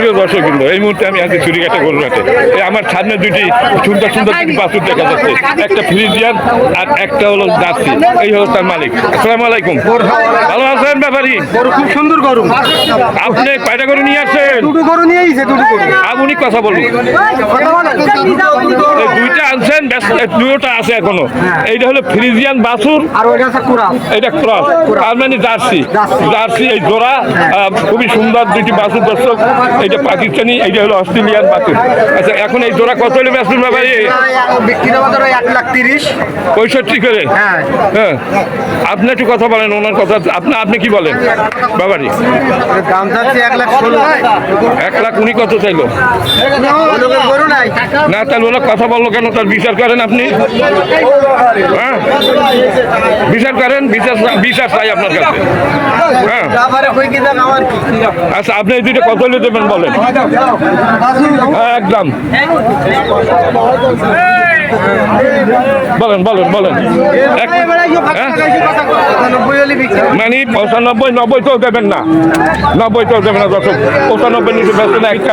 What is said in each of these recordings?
প্রিয় দর্শক কিন্তু এই মুহূর্তে আমি আছি চুরিঘাটে গরুঘাটে এই আমার সামনে দুটি সুন্দর সুন্দর দুটি বাছুর দেখা যাচ্ছে। একটা ফ্রিজিয়ান আর একটা হলো জার্সি। এই হলো তার মালিক। আসসালামু আলাইকুম। ভালো আছেন ব্যাপারী? গরু খুব সুন্দর গরু। আপনি কয়টা গরু নিয়ে আসছেন? দুটো গরু নিয়েইছে দুটো গরু। আপনি কথা বলুন। এই দুইটা আনছেন দুটোটা আছে এখনও। এইটা হলো ফ্রিজিয়ান বাছুর। আর ওইটা আছে এটা ক্রস তার মানে জার্সি। জার্সি। এই জোড়া খুবই সুন্দর দুইটি বাছুর দর্শক। এইটা পাকিস্তানি এইটা হলো অস্ট্রেলিয়ান বাছুর আচ্ছা এখন এই জোড়া কত হলে বেসুন ব্যাপারে বিক্রি বাজার এক লাখ তিরিশ। পঁয়ষট্টি করে? হ্যাঁ। হ্যাঁ। আপনি একটু কথা বলেন ওনার কথা। আপনি আপনি কি বলেন? বাবারি দাম এক লাখ ষোলো। এক লাখ উনি কত চাইলো? না তাহলে ওরা কথা বলল কেন? তার বিচার করেন আপনি। হ্যাঁ? বিচার করেন বিচার বিচার চাই আপনার কাছে। হ্যাঁ। আচ্ছা আপনি এই দুইটা কত হলে দেবেন বলেন একদম। বলেন বলেন বলেন। এক- হ্যাঁ? নব্বই হলে বিক্রি মানে পঁচানব্বই নব্বই তো দেবেন না। নব্বই তো দেবেন না দর্শক। পঁচানব্বই ব্যস্ত না একটা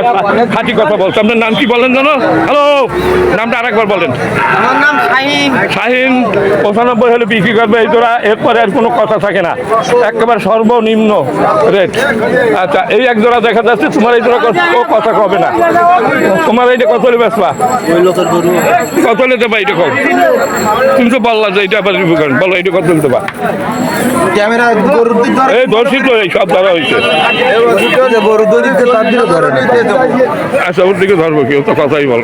খাঁটি কথা বলছে আপনার নাম কি বলেন জানো? হ্যালো নামটা আরেকবার বলেন। আমার শাহিন। শাহিন পঁচানব্বই হলে বিক্রি করবে এই জোড়া এরপরে আর কোনো কথা থাকে না। একেবারে সর্বনিম্ন রেট আচ্ছা এই এক জোড়া দেখা যাচ্ছে তোমার এই জোড়া কত- কথা কবে না? তোমার এইটা কত হলে বেসবা কত হলে দেবা এইটা কম তুমি তো বললা যে এটা আবার করেন। বলো এইটা কত দেবা? এই ধরছি তো এই সব ধরা। হয়েছে গরুর দিক তার দিকে ধরে আচ্ছা ওর দিকে ধরবো কেউ তো কথাই বল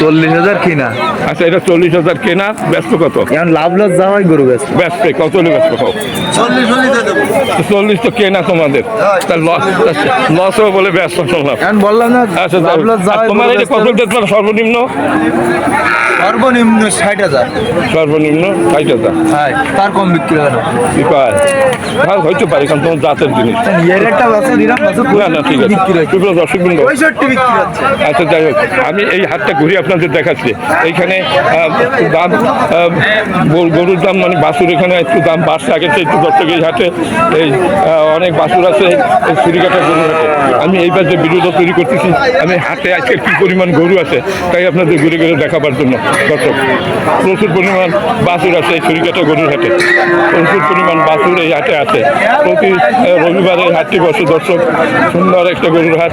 চল্লিশ হাজার কিনা। আচ্ছা এটা চল্লিশ হাজার কেনা ব্যস্ত কত? এখন লাভ লস যা হয় গরু বেশ ব্যস্ত কত হলে ব্যস্ত চল্লিশ তো কেনা তোমাদের। লস লস বলে ব্যস্ত শুনলাম বললাম না আচ্ছা তোমার এই কত সর্বনিম্ন? সর্বনিম্ন ষাট হাজার। সর্বনিম্ন ষাট হাজার। হ্যাঁ তার কম বিক্রি হয় না। কি পায়। হ্যাঁ হইতে পারে কারণ তোমার জাতের জিনিস। এর একটা বছর দিলাম না না ঠিক আছে। সুপ্রিয় দর্শক বৃন্দ। পঁয়ষট্টি বিক্রি হচ্ছে। আচ্ছা যাই হোক আমি এই হাটটা ঘুরে আপনাদের দেখাচ্ছি। এইখানে দাম গরুর দাম মানে বাছুর এখানে একটু দাম বাড়ছে। আগে একটু দর্শক এই হাটে এই অনেক বাছুর আছে এই ছুরিকাটা গরু হাটে। আমি এইবার যে ভিডিওটা তৈরি করতেছি আমি হাটে আজকে কি পরিমাণ গরু আছে তাই আপনাদের ঘুরে ঘুরে দেখাবার জন্য। দর্শক প্রচুর পরিমাণ বাছুর আছে এই ছুরিকাটা গরুর হাটে। প্রচুর পরিমাণ বাছুর এই হাটে আছে। প্রতি রবিবারে হাটটি বসে। দর্শক, সুন্দর একটা গরুর হাট।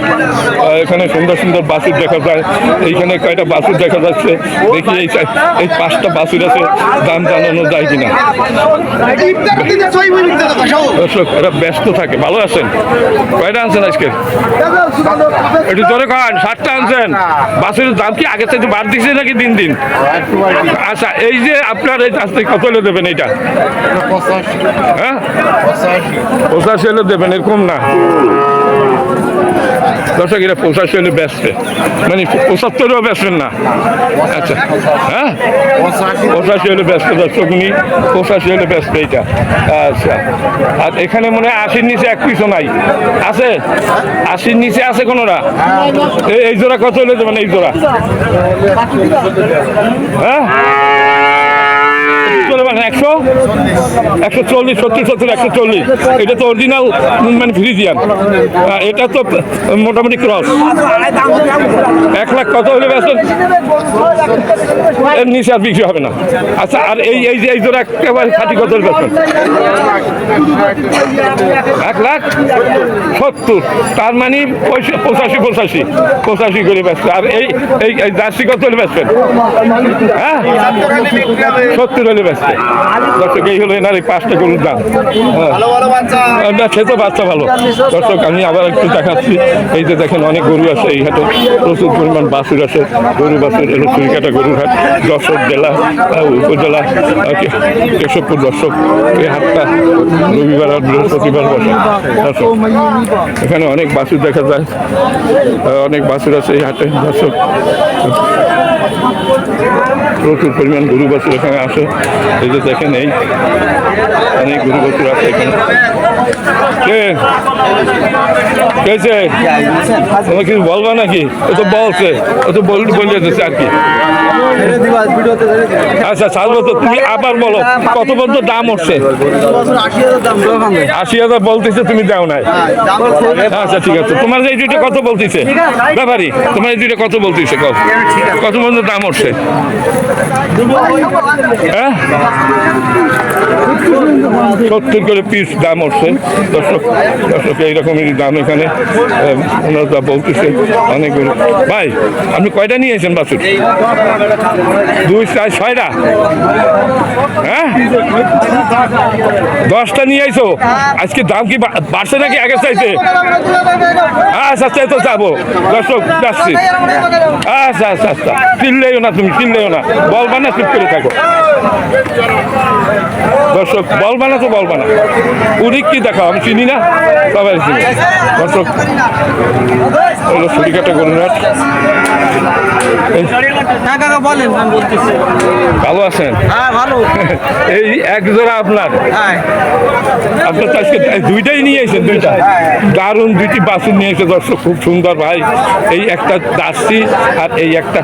এখানে সুন্দর সুন্দর বাছুর দেখা যায়। এইখানে কয়টা বাছুর দেখা যাচ্ছে? দেখি এই এই পাঁচটা বাছুর আছে। দাম জানানো যায় কিনা? দর্শক, এরা ব্যস্ত থাকে। ভালো আছেন? কয়টা আনছেন আজকে? একটু জোরে খান ষাটটা আনছেন। বাছুরের দাম কি আগে থেকে বাড় দিচ্ছে নাকি দিন দিন? আচ্ছা এই যে আপনার এই আজকে কত হলে দেবেন এইটা? হ্যাঁ? পঁচাশি হলে দেবেন এরকম না? দর্শক এটা পঁচাশি হলে বেচবে মানে পঁচাত্তরও বেচবেন না। আচ্ছা হ্যাঁ? পঁচাশি হলে ব্যস্ত দর্শক উনি, পঁচাশি হলে ব্যস্ত এইটা। আচ্ছা আর এখানে মনে হয় আশির নিচে এক পিসও নাই। আছে? আশির নিচে আছে এই- এই জোড়া কত হলে মানে এই জোড়া। হ্যাঁ? একশো? একশো চল্লিশ, সত্তর সত্তর, একশো চল্লিশ। এটা তো অরিজিনাল মানে ফ্রিজিয়ান এটা তো মোটামুটি ক্রস এক লাখ কত হলে ব্যস্ত এর নিচে আর বিক্রি হবে না। আচ্ছা আর এই এই যে, এই জোড়া একেবারে খাঁটি কত হলে এক লাখ সত্তর। তার মানে পঁচাশি পঁচাশি। পঁচাশি করে ব্যস্ত আর এই এই জার্সি কত হলে ব্যস্তেন হ্যাঁ? সত্তর হলে ব্যস্ত দর্শক এই হলো এনার এই পাঁচটা গরুর দাম। হ্যাঁ না সে তো বাচ্চা ভালো। দর্শক আমি আবার একটু দেখাচ্ছি। এই যে দেখেন অনেক গরু আছে এই হাটে। প্রচুর পরিমাণ বাছুর আছে। গরু বাছুর এলো চুরিকাটা গরুর হাট। যশোর জেলা উপজেলা কেশবপুর দর্শক এই হাটটা রবিবার আর বৃহস্পতিবার বসে। দর্শক এখানে অনেক বাছুর দেখা যায়। অনেক বাছুর আছে এই হাটে দর্শক। প্রচুর পরিমাণ গরু বাছুর এখানে আসে। এই যে দেখেন এই, অনেক গরু বাছুর আছে এখানে। কে? কেছে তোমার কিছু বলবা নাকি? ও তো বলছে, ও তো বল বলে দিচ্ছে আর কি। আচ্ছা ছাড়বো তো তুমি আবার বলো, কত পর্যন্ত দাম উঠছে? আশি হাজার বলতেছে, তুমি দাও নাই। আচ্ছা ঠিক আছে। তোমার এই দুইটা কত বলতেছে, ব্যাপারি, তোমার এই দুইটা কত বলতেছে কত কত পর্যন্ত দাম উঠছে। হ্যাঁ? সত্তর করে পিস দাম উঠছে। দর্শক দর্শক এইরকমেরই দাম এখানে। ওনারা বলতেছে অনেকগুলো ভাই, আপনি কয়টা নিয়েছেন বাছুর? দুই, চার, ছয়টা? হ্যাঁ? দশটা নিয়ে আইছো? আজকে দাম কি বাড়ছে নাকি আগে চাইছে? আচ্ছা আচ্ছা তো যাব। দর্শক, যাচ্ছি। আচ্ছা আচ্ছা আচ্ছা। চিল্লেও না তুমি চিল্লেও না। বলবা না চুপ করে থাকো। দর্শক বলবা না তো বলবা না উনি কি দেখাও আমি চিনি না সবাই চিনি। দর্শক হলো আমি বলতেছি। ভালো আছেন? হ্যাঁ এই এক জোড়া আপনার? হ্যাঁ। আপনার আজকে দুইটাই নিয়ে এসেছেন দুইটা। দারুণ দুইটি বাছুর নিয়ে এসে দর্শক খুব সুন্দর ভাই। এই একটা দাসি আর এই একটা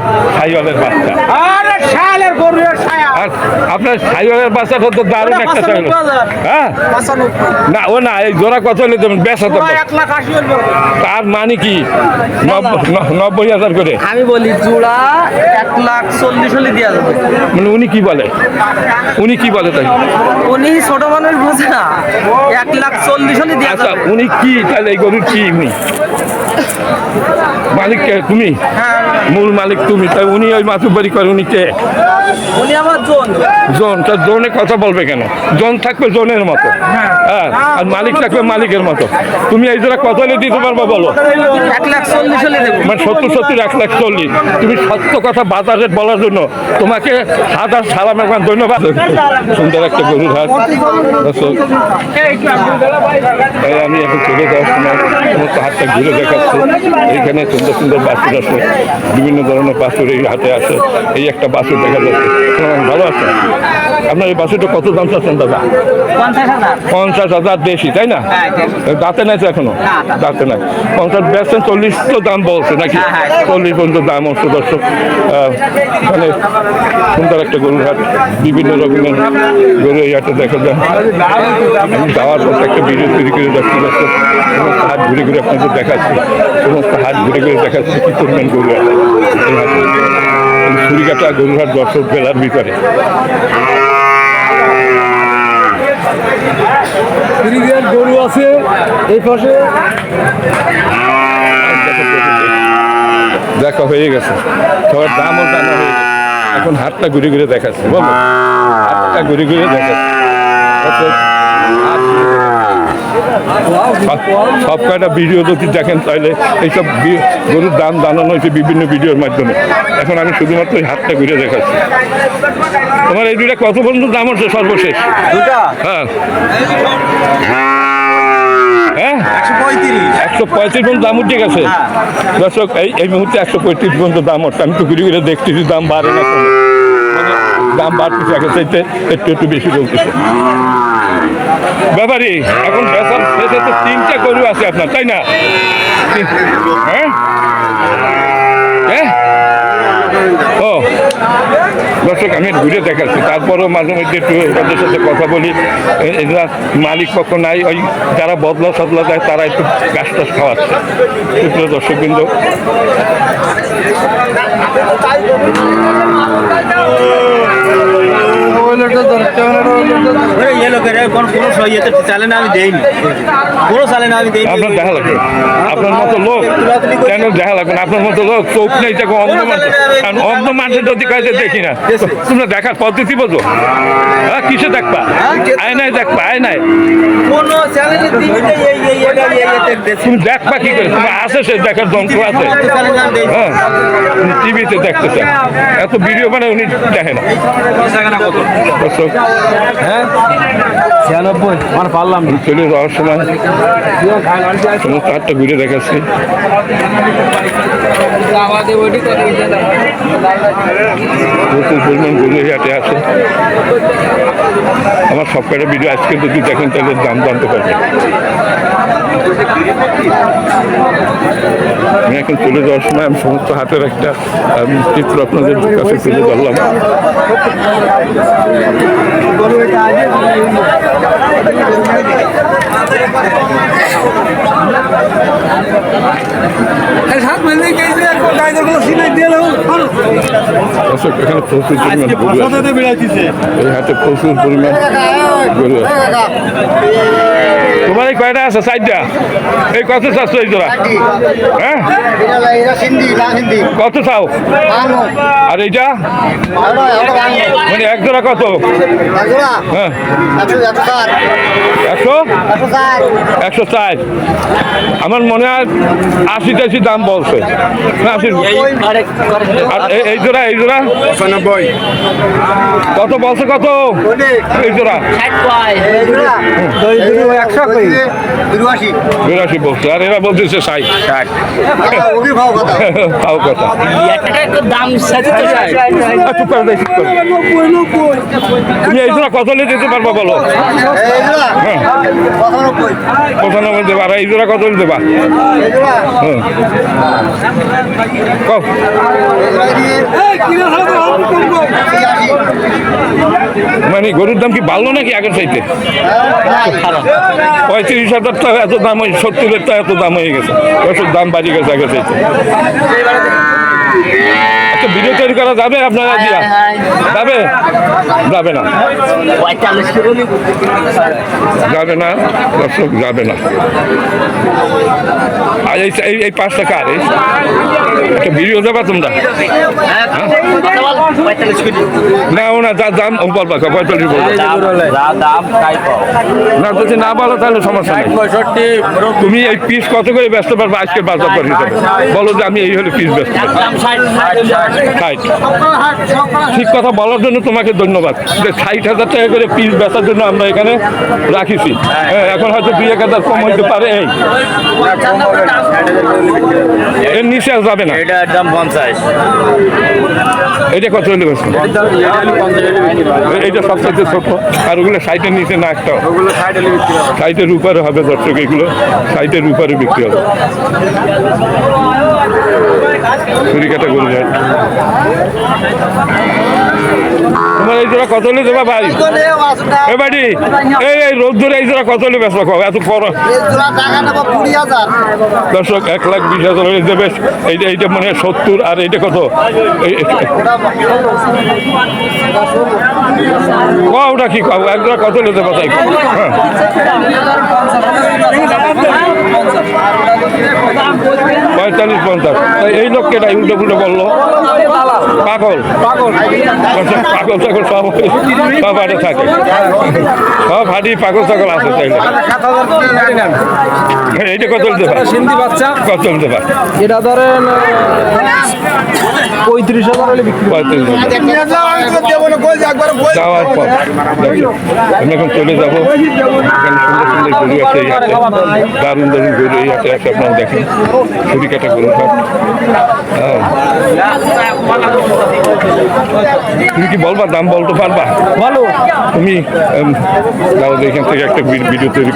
সাইওয়ালের বাচ্চা। আরে শালের গরুর ছায়া আর আপনার সাইওয়ালের বাচ্চাটা তো দারুণ একটা চাইল হ্যাঁ? না ও না এই জোড়া কত হলে দেবেন বেসা তো। তার মানে কি? নব্বই নব্বই হাজার করে। আমি বলি জোড়া এক লাখ চল্লিশ হলে দেওয়া যাবে। মানে উনি কি বলে? উনি কি বলে তাই উনি ছোট মানুষ বোঝে না। এক লাখ চল্লিশ হলে দেওয়া আচ্ছা যাবে। উনি কি তাহলে এই গরুর কি উনি? মালিক তুমি? হ্যাঁ মূল মালিক তুমি তাই উনি ওই মাতুবাড়ি করে উনি কে? উনি আমার জোন। জোন তা জোনে কথা বলবে কেন? জোন থাকবে জোনের মতো। হ্যাঁ। আর মালিক থাকবে মালিকের মতো। তুমি এই কত হলে দিতে পারব বলো। মানে সত্তর সত্তর এক লাখ চল্লিশ। তুমি সত্য কথা বাজার রেট বলার জন্য তোমাকে হাজার সালাম একবার ধন্যবাদ। সুন্দর একটা গরুর হাট। দর্শক, তাই আমি এখন চলে যাওয়ার সময় সমস্ত হাটটা ঘুরে দেখাচ্ছি। এখানে সুন্দর সুন্দর আছে। বিভিন্ন ধরনের বাছুর এই হাটে আছে। এই একটা বাছুর দেখা যাচ্ছে। ভালো আছে? আপনার এই বাছুরটা কত দাম চাচ্ছেন দাদা? পঞ্চাশ হাজার। বেশি তাই না? হ্যাঁ, দাঁতে নাই তো এখনও? দাঁতে নাই। পঞ্চাশ বেচছেন চল্লিশ তো দাম বলছে নাকি? হ্যাঁ, হ্যাঁ। চল্লিশ। পর্যন্ত দাম হচ্ছে দর্শক। এখানে সুন্দর একটা গরুর হাট বিভিন্ন রকমের গরু এই হাটে দেখা যায়। যাওয়ার পর একটা ভিডিও তৈরি করে যাচ্ছি দর্শক। সমস্ত হাট ঘুরে ঘুরে আপনাদের দেখাচ্ছি। সমস্ত হাট ঘুরে ঘুরে দেখাচ্ছি কি করবেন গরু ছুরিকাটা গরুর হাট দর্শক বেলার ভিতরে। গরু আছে এই পাশে। দেখা হয়ে গেছে। সবার দামও জানা হয়ে গেছে। এখন হাতটা ঘুরে ঘুরে দেখাচ্ছে বলো। হাতটা ঘুরে ঘুরে দেখাচ্ছে। সব- কয়টা ভিডিও যদি দেখেন তাহলে এইসব গরুর দাম জানানো হয়েছে বিভিন্ন ভিডিওর মাধ্যমে। এখন আমি শুধুমাত্র ওই হাতটা ঘুরে দেখাচ্ছি। তোমার এই দুইটা কত পর্যন্ত দাম হচ্ছে সর্বশেষ? হ্যাঁ। হ্যাঁ। একশো পঁয়ত্রিশ। পর্যন্ত দাম উঠে গেছে? দর্শক এই এই মুহূর্তে একশো পঁয়ত্রিশ পর্যন্ত দাম উঠছে আমি তো ঘুরে ঘুরে দেখতেছি দাম বাড়ে না দাম বাড়তেছে আগে চাইতে একটু একটু বেশি বলতেছে। ব্যাপারি, এখন বেচার শেষে তো তিনটা গরু আছে আপনার, তাই না? হ্যাঁ? হ্যাঁ? ও, দর্শক, আমি ঘুরে দেখাচ্ছি। তারপরেও মাঝে মধ্যে একটু ওদের সাথে কথা বলি। এরা মালিক পক্ষ নাই, ওই যারা বদলা সদলা দেয়, তারা একটু গাছ টাছ খাওয়াচ্ছে। সুপ্রিয় দর্শক বিন্দু চ্যালেঞ্জ আমি দেইনি। কোনো চ্যালেঞ্জ আমি দেইনি। আপনার দেখা লাগবে। আপনার মতো লোক কেন দেখা লাগবে আপনার মতো লোক চোখ নেই দেখো অন্ধ মানুষ। কারণ অন্ধ মানুষের যদি কাজে দেখি না। তোমরা দেখার পদ্ধতি বোঝো। হ্যাঁ কিসে দেখবা? আয়নায় দেখবা আয়নায়। কোনো চ্যালেঞ্জ দিইনি যে এই এই এই তুমি দেখবা কি করে? তুমি আসে সে দেখার যন্ত্র আছে। হ্যাঁ টিভিতে দেখতে চান এত ভিডিও মানে উনি দেখে না। হ্যাঁ। ছিয়ানব্বই। আমার পারলাম আমার সব ভিডিও আজকে যদি দেখেন তাহলে দাম জানতে পারবেন। আমি এখন চলে যাওয়ার সময় আমি সমস্ত হাতের একটা চিত্র আপনাদের কাছে তুলে ধরলাম। দর্শক এখানে প্রচুর পরিমাণ গরু আছে। এই হাতে প্রচুর পরিমাণ গরু তোমার এই কয়টা আছে? সাইডটা এই কত চাচ্ছ এই জোড়া? হ্যাঁ? কত চাও? আর এইটা? মানে এক জোড়া কত? হ্যাঁ। একশো একশো চার আমার মনে হয় আশি টাশি দাম বলছে। আশি এই- এই জোড়া এই জোড়া? পঁচানব্বই কত বলছে কত? এই জোড়া। একশো বিরাশি বলছে। আর এরা বলতেছে ষাট। ষাট। তাও কথা। দাম এই জোড়া কত নিয়ে দিতে পারবা বলো হ্যাঁ। পঁচানব্বই দেবা। আর এই জোড়া কত দেবা। মানে গরুর দাম কি বাড়লো নাকি আগের চাইতে? পঁয়ত্রিশ হাজার টাকা এত দাম সত্তরের টাকা এত দাম হয়ে গেছে। দাম বাড়ি গেছে আগের চাইতে। আচ্ছা ভিডিও তৈরি করা যাবে আপনারা দিয়া। যাবে? যাবে না। যাবে না দর্শক যাবে না। আর এই এই- পাঁচটা কার? একটা ভিডিও দেবা তোমরা? না ও না যা দাম ও বলবা পঁয়তাল্লিশ বলবা না যদি না বলো তাহলে সমস্যা নেই। তুমি এই পিস কত করে ব্যস্ত পারবে? আজকে বাজার করে বলো যে আমি এই হলে পিস ব্যস্ত। ষাট ঠিক কথা বলার জন্য তোমাকে ধন্যবাদ। যে ষাট হাজার টাকা করে পিস বেচার জন্য আমরা এখানে রাখিছি। হ্যাঁ, এখন হয়তো দুই এক হাজার কম হইতে পারে এই। এর নিচে আর যাবে না। দাম পঞ্চাশ। এটা কত হলে এইটা সবচেয়ে ছোট আর ওগুলো সাইটের নিচে না একটা সাইটের উপরে হবে দর্শক এগুলো সাইটের উপরে বিক্রি হবে। ছুরিকাটা গরু যায় তোমার এই জোড়া কত হলে ভাই? এ বাড়ি এই এই রোদ ধরে এই জোড়া কত হলে বেসবা খাও এত বড়। দর্শক এক লাখ বিশ হাজার হলে দেবে। এইটা এইটা মানে সত্তর আর এইটা কত? ওটা কি এক জোড়া কত হলে দেবা তাই হ্যাঁ। পঁয়তাল্লিশ পঞ্চাশ। তাই এই লোক কেটা উল্টো উল্টো বলল পাগল। পাগল পাগল ছাগল সব সব হাটে থাকে। সব হাটি পাগল ছাগল আছে তাইলে। এইটা কত চলতে দেবা কত চলতে দেবা এটা ধরেন পঁয়ত্রিশ হাজার হলে বিক্রি পঁয়ত্রিশ যাওয়ার পর। দেখো, আমি এখন চলে যাব। সুন্দর সুন্দর গরু আছে এই হাটে। দারুণ দারুণ গরু এই হাটে আছে আপনারা দেখেন। ছুরি কাটা গরু সব। তুমি কি বলবা? দাম বলতে পারবা? ভালো তুমি দাও এখান থেকে একটা ভিডিও তৈরি করে।